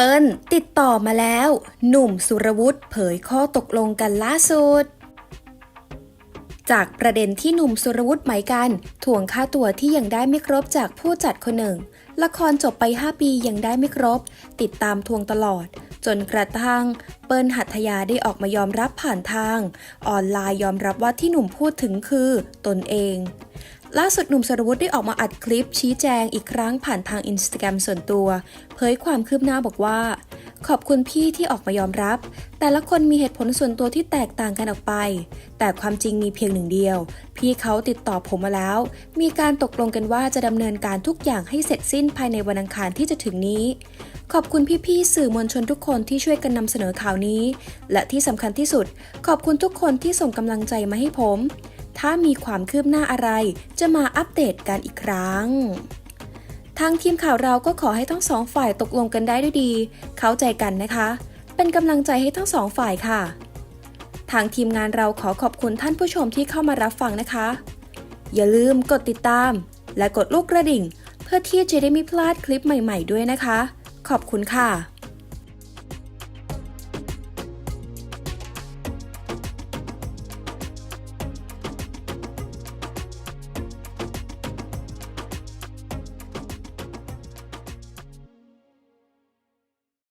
เปิ้ลติดต่อมาแล้ว หนุ่มสุรวุฒิเผยข้อตกลงกันล่าสุด จากประเด็นที่หนุ่มสุรวุฒิหมายกันทวงค่าตัวที่ยังได้ไม่ครบจากผู้จัดคนหนึ่ง ละครจบไป 5 ปียังได้ไม่ครบ ติดตามทวงตลอด จนกระทั่งเปิ้ลหัตถยาได้ออกมายอมรับผ่านทาง ออนไลน์ยอมรับว่าที่หนุ่มพูดถึงคือตนเอง ล่าสุดหนุ่มสรวุฒิได้ออกมาอัดคลิปชี้แจงอีกครั้งผ่านทางอินสตาแกรมส่วนตัว เผยความคืบหน้าบอกว่า ขอบคุณพี่ที่ออกมายอมรับ แต่ละคนมีเหตุผลส่วนตัวที่แตกต่างกันออกไป แต่ความจริงมีเพียงหนึ่งเดียว พี่เขาติดต่อผมมาแล้ว มีการตกลงกันว่าจะดำเนินการทุกอย่างให้เสร็จสิ้นภายในวันอังคารที่จะถึงนี้ ขอบคุณพี่ๆสื่อมวลชนทุกคนที่ช่วยกันนำเสนอข่าวนี้ และที่สำคัญที่สุด ขอบคุณทุกคนที่ส่งกำลังใจมาให้ผม ถ้ามีความคืบหน้าอะไร จะมาอัปเดตกันอีกครั้ง ทางทีมข่าวเราก็ขอให้ทั้งสองฝ่ายตกลงกันได้ด้วยดี เข้าใจกันนะคะ เป็นกำลังใจให้ทั้งสองฝ่ายค่ะ ทางทีมงานเราขอขอบคุณท่านผู้ชมที่เข้ามารับฟังนะคะ อย่าลืมกดติดตาม และกดลูกกระดิ่ง เพื่อที่จะได้ไม่พลาดคลิปใหม่ ๆ ด้วยนะคะ ขอบคุณค่ะ